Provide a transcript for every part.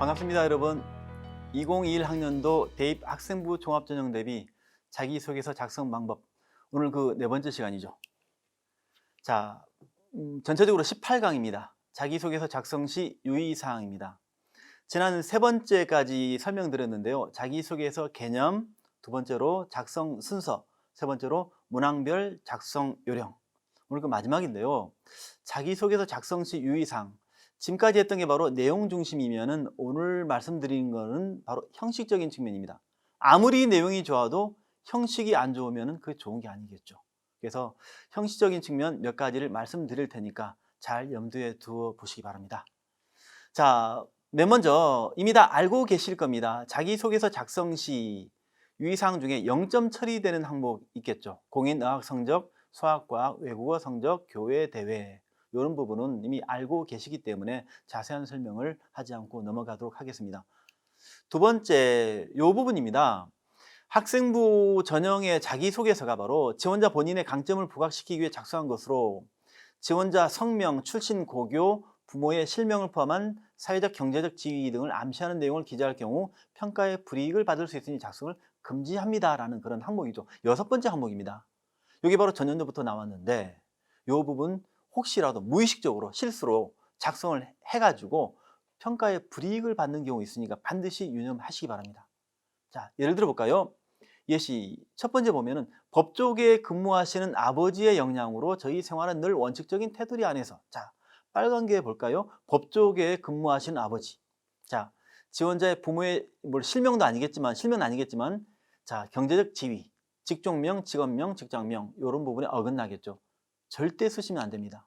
반갑습니다, 여러분. 2021 학년도 대입 학생부 종합전형 대비 자기소개서 작성 방법. 오늘 그 네 번째 시간이죠. 자, 음, 전체적으로 18강입니다. 자기소개서 작성 시 유의사항입니다. 지난 세 번째까지 설명드렸는데요. 자기소개서 개념, 두 번째로 작성 순서, 세 번째로 문항별 작성 요령. 오늘 그 마지막인데요. 자기소개서 작성 시 유의사항. 지금까지 했던 게 바로 내용 중심이면은 오늘 말씀드린 거는 바로 형식적인 측면입니다. 아무리 내용이 좋아도 형식이 안 좋으면은 그게 좋은 게 아니겠죠. 그래서 형식적인 측면 몇 가지를 말씀드릴 테니까 잘 염두에 두어 보시기 바랍니다. 자, 맨 먼저 이미 다 알고 계실 겁니다. 자기소개서 작성 시 유의사항 중에 0점 처리되는 항목 있겠죠. 공인 의학 성적, 수학, 과학, 외국어 성적, 교회 대회 이런 부분은 이미 알고 계시기 때문에 자세한 설명을 하지 않고 넘어가도록 하겠습니다. 두 번째 이 부분입니다. 학생부 전형의 자기소개서가 바로 지원자 본인의 강점을 부각시키기 위해 작성한 것으로 지원자 성명, 출신 고교, 부모의 실명을 포함한 사회적 경제적 지위 등을 암시하는 내용을 기재할 경우 평가에 불이익을 받을 수 있으니 작성을 금지합니다라는 그런 항목이죠. 여섯 번째 항목입니다. 이게 바로 전년도부터 나왔는데 이 부분 혹시라도 무의식적으로 실수로 작성을 해가지고 평가에 불이익을 받는 경우 있으니까 반드시 유념하시기 바랍니다. 자, 예를 들어 볼까요? 예시 첫 번째 보면은 법조계에 근무하시는 아버지의 영향으로 저희 생활은 늘 원칙적인 테두리 안에서 자 빨간 게 볼까요? 법조계에 근무하시는 아버지 자 지원자의 부모의 뭐 실명도 아니겠지만 실명은 아니겠지만 자 경제적 지위 직종명 직업명 직장명 이런 부분에 어긋나겠죠 절대 쓰시면 안 됩니다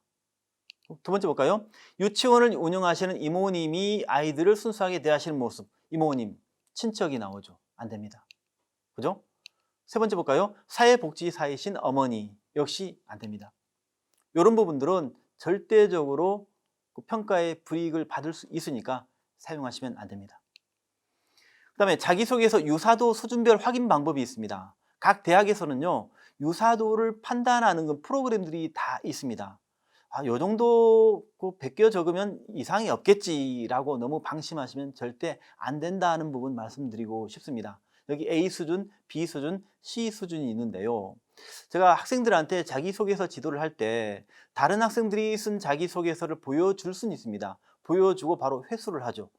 두 번째 볼까요? 유치원을 운영하시는 이모님이 아이들을 순수하게 대하시는 모습 이모님 친척이 나오죠 안 됩니다 그죠? 세 번째 볼까요? 사회복지사이신 어머니 역시 안 됩니다. 이런 부분들은 절대적으로 그 평가에 불이익을 받을 수 있으니까 사용하시면 안 됩니다. 그 다음에 자기소개서 유사도 수준별 확인 방법이 있습니다. 각 대학에서는요, 유사도를 판단하는 그 프로그램들이 다 있습니다. 아, 요 정도 그 베껴 적으면 이상이 없겠지라고 너무 방심하시면 절대 안 된다는 부분 말씀드리고 싶습니다. 여기 A 수준, B 수준, C 수준이 있는데요. 제가 학생들한테 자기소개서 지도를 할 때 다른 학생들이 쓴 자기소개서를 보여줄 수는 있습니다. 보여주고 바로 회수를 하죠.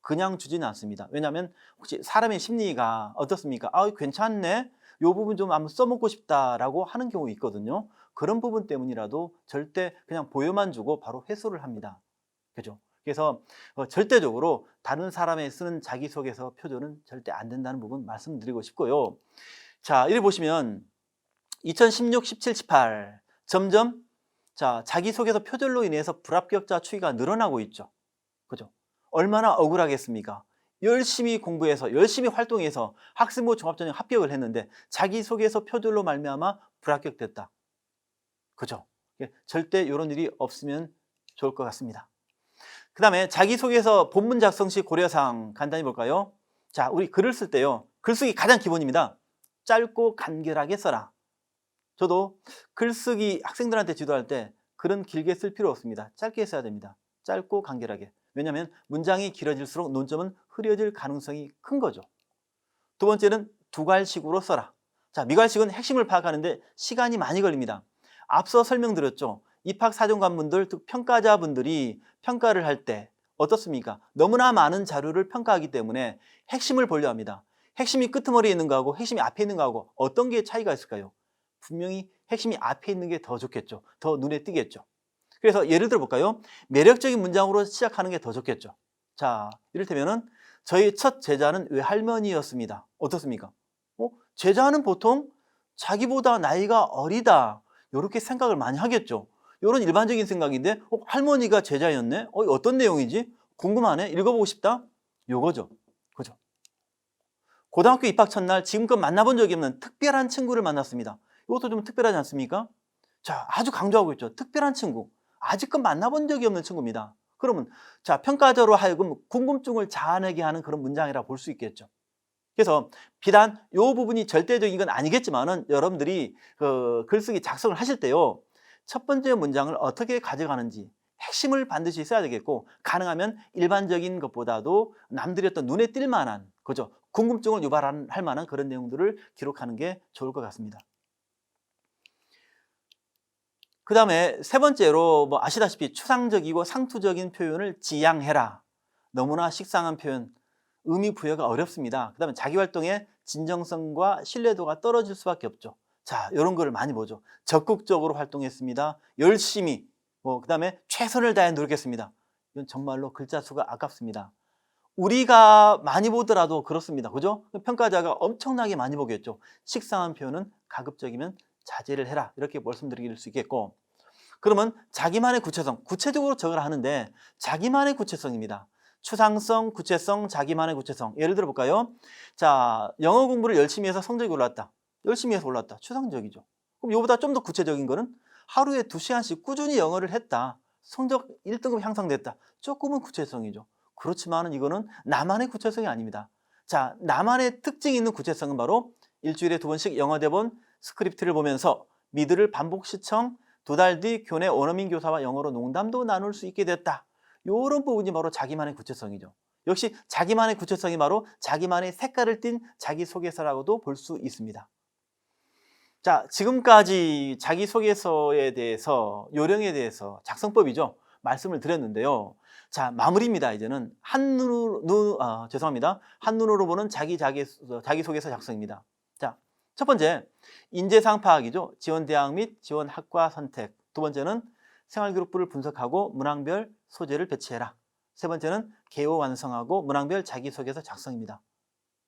그냥 주지는 않습니다. 왜냐하면 혹시 사람의 심리가 어떻습니까? 아, 괜찮네. 이 부분 좀 한번 써먹고 싶다라고 하는 경우 있거든요. 그런 부분 때문이라도 절대 그냥 보여만 주고 바로 회수를 합니다. 그죠? 그래서 어, 절대적으로 다른 사람의 쓰는 자기소개서 표절은 절대 안 된다는 부분 말씀드리고 싶고요. 자, 이리 보시면 2016, 17, 18 점점 자 자기소개서 표절로 인해서 불합격자 추이가 늘어나고 있죠. 그죠? 얼마나 억울하겠습니까? 열심히 공부해서 열심히 활동해서 학생부 종합전형 합격을 했는데 자기소개서 표절로 말미암아 불합격됐다. 그죠? 절대 이런 일이 없으면 좋을 것 같습니다. 그 다음에 자기소개서 본문 작성 시 고려사항 간단히 볼까요? 자, 우리 글을 쓸 때요. 글쓰기 가장 기본입니다. 짧고 간결하게 써라. 저도 글쓰기 학생들한테 지도할 때 글은 길게 쓸 필요 없습니다. 짧게 써야 됩니다. 짧고 간결하게. 왜냐하면 문장이 길어질수록 논점은 흐려질 가능성이 큰 거죠. 두 번째는 두괄식으로 써라. 자, 미괄식은 핵심을 파악하는데 시간이 많이 걸립니다. 앞서 설명드렸죠. 입학 사정관분들, 즉 평가자분들이 평가를 할 때 어떻습니까? 너무나 많은 자료를 평가하기 때문에 핵심을 보려 합니다. 핵심이 끄트머리에 있는 거하고 핵심이 앞에 있는 거하고 어떤 게 차이가 있을까요? 분명히 핵심이 앞에 있는 게 더 좋겠죠. 더 눈에 띄겠죠. 그래서 예를 들어 볼까요? 매력적인 문장으로 시작하는 게 더 좋겠죠. 자, 이를테면은 저희 첫 제자는 외할머니였습니다. 어떻습니까? 어? 제자는 보통 자기보다 나이가 어리다. 이렇게 생각을 많이 하겠죠. 이런 일반적인 생각인데 어, 할머니가 제자였네? 어, 어떤 내용이지? 궁금하네? 읽어보고 싶다? 요거죠. 그죠? 고등학교 입학 첫날 지금껏 만나본 적이 없는 특별한 친구를 만났습니다. 이것도 좀 특별하지 않습니까? 자, 아주 강조하고 있죠. 특별한 친구. 아직껏 만나본 적이 없는 친구입니다. 그러면 자 평가자로 하여금 궁금증을 자아내게 하는 그런 문장이라 볼 수 있겠죠. 그래서 비단 이 부분이 절대적인 건 아니겠지만은 여러분들이 그 글쓰기 작성을 하실 때요 첫 번째 문장을 어떻게 가져가는지 핵심을 반드시 써야 되겠고 가능하면 일반적인 것보다도 남들이 어떤 눈에 띌 만한 그죠 궁금증을 유발할 만한 그런 내용들을 기록하는 게 좋을 것 같습니다. 그 다음에 세 번째로 뭐 아시다시피 추상적이고 상투적인 표현을 지양해라. 너무나 식상한 표현, 의미 부여가 어렵습니다. 그 다음에 자기 활동의 진정성과 신뢰도가 떨어질 수밖에 없죠. 자, 이런 거를 많이 보죠. 적극적으로 활동했습니다. 열심히, 뭐, 그 다음에 최선을 다해 노력했습니다. 이건 정말로 글자 수가 아깝습니다. 우리가 많이 보더라도 그렇습니다. 그죠? 평가자가 엄청나게 많이 보겠죠. 식상한 표현은 가급적이면 자제를 해라. 이렇게 말씀드릴 수 있겠고. 그러면 자기만의 구체성, 구체적으로 적으라 하는데 자기만의 구체성입니다. 추상성, 구체성, 자기만의 구체성. 예를 들어 볼까요? 자, 영어 공부를 열심히 해서 성적이 올랐다. 열심히 해서 올랐다. 추상적이죠. 그럼 이거보다 좀 더 구체적인 거는 하루에 두시간씩 꾸준히 영어를 했다. 성적 1등급 향상됐다. 조금은 구체성이죠. 그렇지만은 이거는 나만의 구체성이 아닙니다. 자, 나만의 특징이 있는 구체성은 바로 일주일에 두 번씩 영어 대본 스크립트를 보면서 미드를 반복 시청, 두 달 뒤 교내 원어민 교사와 영어로 농담도 나눌 수 있게 됐다. 이런 부분이 바로 자기만의 구체성이죠. 역시 자기만의 구체성이 바로 자기만의 색깔을 띤 자기소개서라고도 볼 수 있습니다. 자, 지금까지 자기소개서에 대해서, 요령에 대해서, 작성법이죠. 말씀을 드렸는데요. 자, 마무리입니다. 이제는 한눈으로, 눈, 아, 죄송합니다. 한눈으로 보는 자기, 자기, 자기소개서 작성입니다. 자, 첫 번째, 인재상 파악이죠. 지원 대학 및 지원 학과 선택. 두 번째는 생활그룹부를 분석하고 문항별 소재를 배치해라. 세 번째는 개요 완성하고 문항별 자기소개서 작성입니다.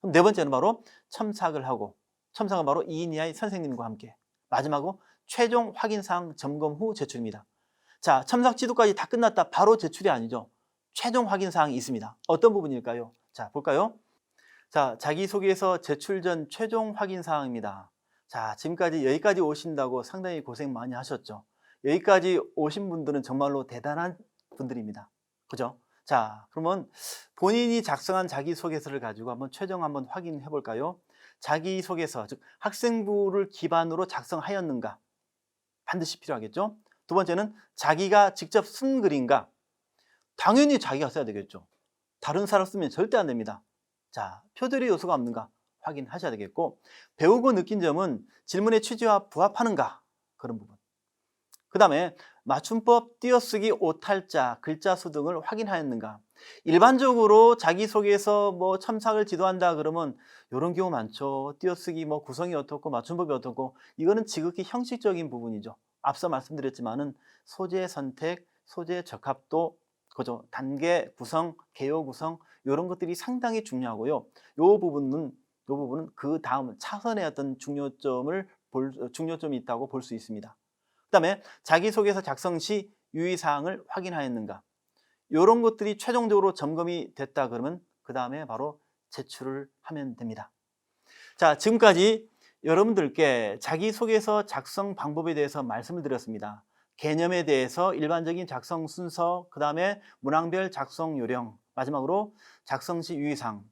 그럼 네 번째는 바로 첨삭을 하고 첨삭은 바로 2인 이하의 선생님과 함께 마지막으로 최종 확인사항 점검 후 제출입니다. 자, 첨삭 지도까지 다 끝났다. 바로 제출이 아니죠. 최종 확인사항이 있습니다. 어떤 부분일까요? 자, 볼까요? 자, 자기소개서 제출 전 최종 확인 사항입니다. 자, 지금까지 여기까지 오신다고 상당히 고생 많이 하셨죠. 여기까지 오신 분들은 정말로 대단한 분들입니다. 그죠? 자, 그러면 본인이 작성한 자기소개서를 가지고 한번 최종 한번 확인해 볼까요? 자기소개서, 즉 학생부를 기반으로 작성하였는가? 반드시 필요하겠죠? 두 번째는 자기가 직접 쓴 글인가? 당연히 자기가 써야 되겠죠. 다른 사람 쓰면 절대 안 됩니다. 자, 표절의 요소가 없는가? 확인하셔야 되겠고, 배우고 느낀 점은 질문의 취지와 부합하는가? 그런 부분. 그 다음에 맞춤법, 띄어쓰기, 오탈자, 글자 수 등을 확인하였는가? 일반적으로 자기소개서 뭐 첨삭을 지도한다 그러면 이런 경우 많죠. 띄어쓰기 뭐 구성이 어떻고 맞춤법이 어떻고 이거는 지극히 형식적인 부분이죠. 앞서 말씀드렸지만 은 소재 선택, 소재 적합도, 그죠? 단계 구성, 개요 구성 이런 것들이 상당히 중요하고요. 이 부분은 이 부분은 그 다음 차선의 어떤 중요점을 볼 중요점이 있다고 볼 수 있습니다. 그다음에 자기소개서 작성 시 유의사항을 확인하였는가? 이런 것들이 최종적으로 점검이 됐다 그러면 그 다음에 바로 제출을 하면 됩니다. 자, 지금까지 여러분들께 자기소개서 작성 방법에 대해서 말씀을 드렸습니다. 개념에 대해서 일반적인 작성 순서, 그 다음에 문항별 작성 요령, 마지막으로 작성 시 유의사항.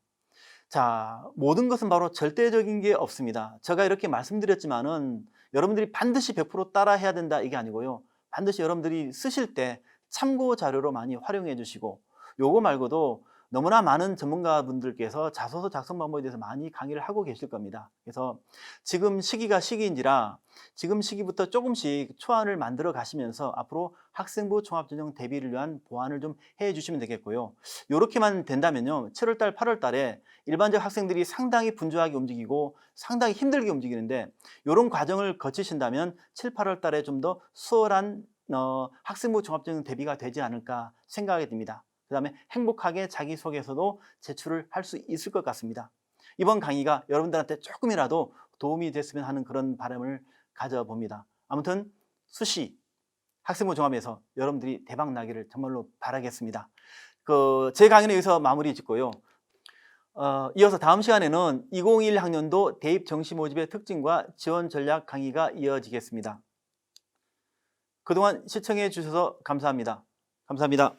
자, 모든 것은 바로 절대적인 게 없습니다. 제가 이렇게 말씀드렸지만은 여러분들이 반드시 100% 따라 해야 된다 이게 아니고요. 반드시 여러분들이 쓰실 때 참고 자료로 많이 활용해 주시고 요거 말고도 너무나 많은 전문가분들께서 자소서 작성 방법에 대해서 많이 강의를 하고 계실 겁니다. 그래서 지금 시기가 시기인지라 지금 시기부터 조금씩 초안을 만들어 가시면서 앞으로 학생부 종합전형 대비를 위한 보완을 좀 해 주시면 되겠고요. 이렇게만 된다면요. 7월달, 8월달에 일반적 학생들이 상당히 분주하게 움직이고 상당히 힘들게 움직이는데 이런 과정을 거치신다면 7, 8월달에 좀 더 수월한 어, 학생부 종합전형 대비가 되지 않을까 생각이 듭니다. 그 다음에 행복하게 자기소개서도 제출을 할 수 있을 것 같습니다. 이번 강의가 여러분들한테 조금이라도 도움이 됐으면 하는 그런 바람을 가져봅니다. 아무튼 수시 학생부 종합에서 여러분들이 대박 나기를 정말로 바라겠습니다. 그 제 강의는 여기서 마무리 짓고요. 어, 이어서 다음 시간에는 2021 학년도 대입 정시 모집의 특징과 지원 전략 강의가 이어지겠습니다. 그동안 시청해 주셔서 감사합니다. 감사합니다.